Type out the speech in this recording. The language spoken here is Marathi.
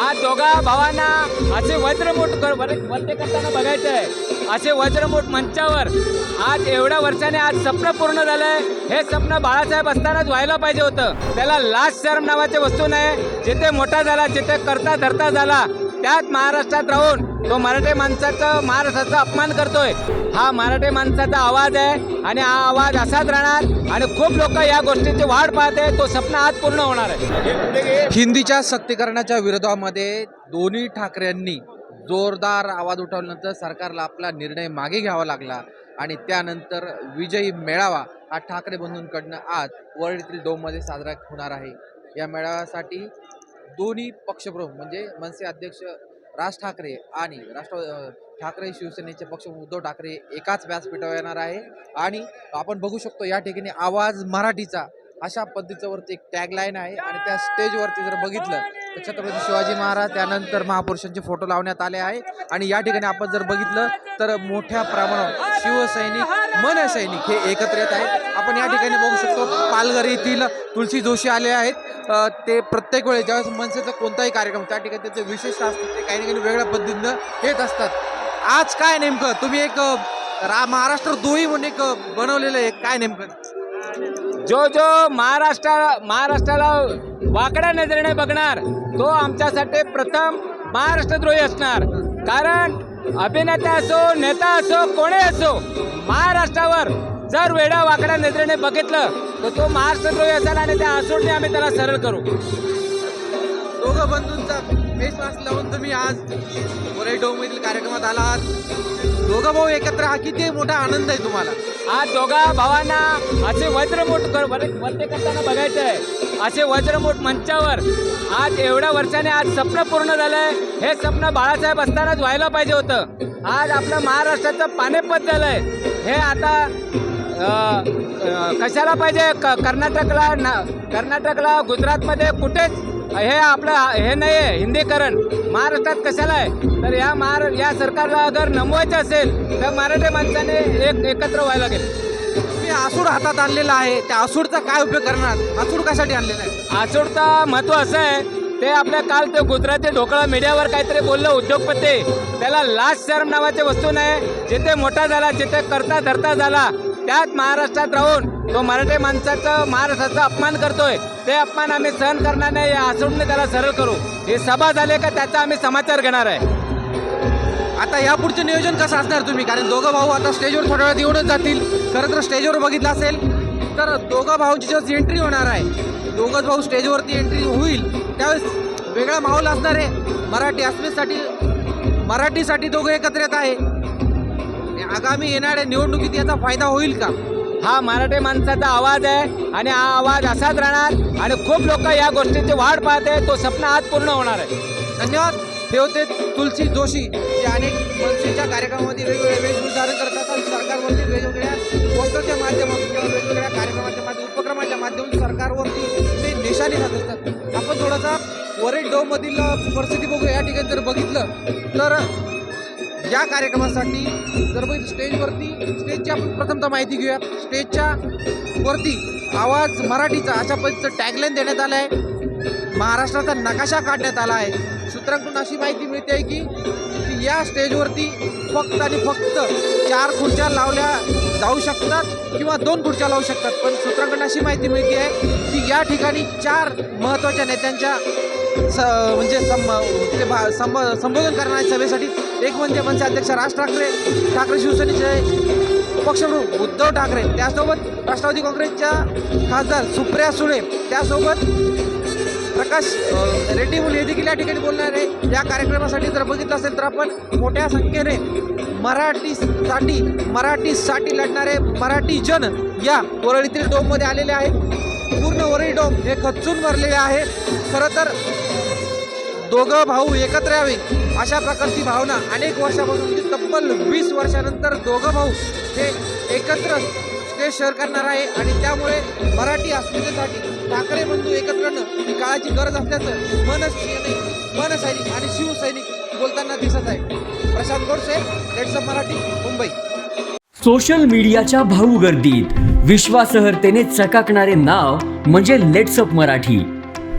आज दोघा भावांना असे वज्रमोट कर करताना बघायचं आहे असे वज्रमोट मंचावर आज एवढ्या वर्षाने आज स्वप्न पूर्ण झालंय. हे स्वप्न बाळासाहेब असतानाच व्हायला पाहिजे होतं. त्याला लास्ट शर्म नावाची वस्तू नाही. जिथे मोठा झाला जिथे करता धरता झाला त्याच महाराष्ट्रात राहून तो मराठी माणसाचा महाराष्ट्राचा अपमान करतोय. हा मराठी माणसाचा आवाज आहे आणि हा आवाज असाच राहणार आणि खूप लोक या गोष्टीची वाढ पाहते तो स्वप्न आज पूर्ण होणार आहे. हिंदीच्या सक्तीकरणाच्या विरोधामध्ये दोन्ही ठाकरेंनी जोरदार आवाज उठवल्यानंतर सरकारला आपला निर्णय मागे घ्यावा लागला आणि त्यानंतर विजयी मेळावा हा ठाकरे बंधूंकडनं आज वर्ल्ड डोममध्ये साजरा होणार आहे. या मेळाव्यासाठी दोन्ही पक्षप्रमुख म्हणजे मनसे अध्यक्ष राज ठाकरे आणि राष्ट्र ठाकरे शिवसेनेचे पक्ष उद्धव ठाकरे एकाच व्यासपीठावर येणार आहे. आणि आपण बघू शकतो या ठिकाणी आवाज मराठीचा अशा पद्धतीचं वरती एक टॅगलाईन आहे. आणि त्या स्टेजवरती जर बघितलं तर छत्रपती शिवाजी महाराज त्यानंतर महापुरुषांचे फोटो लावण्यात आले आहे. आणि या ठिकाणी आपण जर बघितलं तर मोठ्या प्रमाणावर शिवसैनिक मनसैनिक हे एकत्र येत आहेत. आपण या ठिकाणी बघू शकतो पालघर येथील तुलसी जोशी आले आहेत. ते प्रत्येक वेळेस ज्यावेळेस मनसेचा कोणताही कार्यक्रम त्या ठिकाणी त्याचं विशेष असतं ते काही ना काही वेगळ्या पद्धतीनं येत असतात. आज काय नेमकं? तुम्ही एक रा महाराष्ट्र दोही म्हणून एक बनवलेलं आहे. काय नेमकं? जो जो महाराष्ट्रा महाराष्ट्राला वाकड्या नजरेने बघणार तो आमच्यासाठी प्रथम महाराष्ट्रद्रोही असणार. कारण अभिनेता असो नेता असो कोणी असो महाराष्ट्रावर जर वेडा वाकड्या नजरेने बघितलं तर तो महाराष्ट्रद्रोही असेल आणि त्या आसूडने आम्ही त्याला सरळ करू. दोघं बंधूंचा फेस लावून तुम्ही आज मधील कार्यक्रमात आलात. दोघं भाऊ एकत्र हा किती मोठा आनंद आहे तुम्हाला. आज दोघा भावांना असे वज्रमोठ कर करताना बघायचं आहे असे वज्रमोठ मंचावर आज एवढ्या वर्षाने आज स्वप्न पूर्ण झालंय. हे स्वप्न बाळासाहेब असतानाच व्हायला पाहिजे होतं. आज आपलं महाराष्ट्राचं पानेपत झालंय. हे आता कशाला पाहिजे? क- कर्नाटकला ना कर्नाटकला गुजरातमध्ये कुठेच हे आपलं हे नाही आहे हिंदीकरण. महाराष्ट्रात कशाला आहे? तर या महार या सरकारला अगर नमवायचं असेल तर मराठी माणसाने एक एकत्र व्हायला लागेल. तुम्ही आसूड हातात आणलेला आहे त्या आसूडचा काय उपयोग करणार? आसूड कशासाठी आणलेला आहे? आसूडचा महत्त्व असं आहे ते आपल्या काल ते गुजराती ढोकळा मीडियावर काहीतरी बोललं उद्योगपती. त्याला लास्ट शर्म नावाची वस्तू नाही जिथे मोठा झाला जिथे करता धरता झाला त्यात महाराष्ट्रात राहून तो मराठी माणसाचं महाराष्ट्राचा अपमान करतोय. ते अपमान आम्ही सहन करणार नाही या त्याला सरळ करू. ही सभा झाली का त्याचा आम्ही समाचार घेणार आहे. आता या पुढचं नियोजन कसं असणार तुम्ही? कारण दोघं भाऊ आता स्टेजवर थोड्या वेळात येऊनच जातील. खरं तर स्टेजवर बघितलं असेल तर दोघं भाऊची जेव्हा एंट्री होणार आहे. दोघंच भाऊ स्टेजवरती एंट्री होईल. त्यावेळेस वेगळा माहोल असणार आहे. मराठी अस्मितसाठी मराठीसाठी दोघं एकत्र येत आहे. आगामी येणाऱ्या निवडणुकीत याचा फायदा होईल का? हा मराठी माणसाचा आवाज आहे आणि हा आवाज असाच राहणार आणि खूप लोक या गोष्टीची वाढ पाहत आहे तो स्वप्न आज पूर्ण होणार आहे. धन्यवाद. हे होते तुलसी जोशी. जे अनेक मनसेच्या कार्यक्रमामध्ये वेगवेगळे वेशभूष धारण करतात आणि सरकारवरती वेगवेगळ्या पोस्टरच्या माध्यमातून किंवा वेगवेगळ्या कार्यक्रमाच्या माध्यम उपक्रमाच्या माध्यमातून सरकारवरती ते निशाणी जात असतात. आपण थोडासा वरेड डोमधील परिस्थिती बघू या ठिकाणी जर बघितलं तर या कार्यक्रमासाठी जर स्टेजवरती स्टेजची आपण प्रथमतः माहिती घेऊया. स्टेजच्या वरती आवाज मराठीचा अशा पद्धतीचं टॅगलाईन देण्यात आलं आहे महाराष्ट्राचा नकाशा काढण्यात आला आहे. सूत्रांकडून अशी माहिती मिळते आहे की की या स्टेजवरती फक्त आणि फक्त चार खुर्च्या लावल्या जाऊ शकतात किंवा दोन खुर्च्या लावू शकतात. पण सूत्रांकडून अशी माहिती मिळते आहे की या ठिकाणी चार महत्त्वाच्या नेत्यांच्या स म्हणजे सम ते भा- संब संबोधन करणाऱ्या सभेसाठी एक म्हणजे मनसे अध्यक्ष राज ठाकरे ठाकरे शिवसेनेचे पक्षप्रमुख उद्धव ठाकरे. त्यासोबत राष्ट्रवादी काँग्रेसच्या खासदार सुप्रिया सुळे. त्यासोबत प्रकाश रेड्डी मुली हे देखील या ठिकाणी बोलणार आहे. या कार्यक्रमासाठी जर बघितलं असेल तर आपण मोठ्या संख्येने मराठीसाठी मराठीसाठी लढणारे मराठी जन या वरळीतील डोममध्ये आलेले आहेत. पूर्ण वरळी डोम हे खच्चून भरलेले आहे खरं तर दोघं भाऊ एकत्र यावे अशा प्रकारची भावना अनेक वर्षापासून म्हणजे तब्बल वीस वर्षानंतर दोघं भाऊ हे एकत्र ते शेअर करणार आहे. आणि त्यामुळे मराठी अस्मितेसाठी ठाकरे बंधू एकत्र ही काळाची गरज असल्याचं मन मनसैनिक आणि शिवसैनिक बोलताना दिसत आहे. प्रशांत गोडसे लेट्स मराठी मुंबई. सोशल मीडियाच्या भाऊ गर्दीत विश्वासार्हतेने चकाकणारे नाव म्हणजे लेट्सअप मराठी.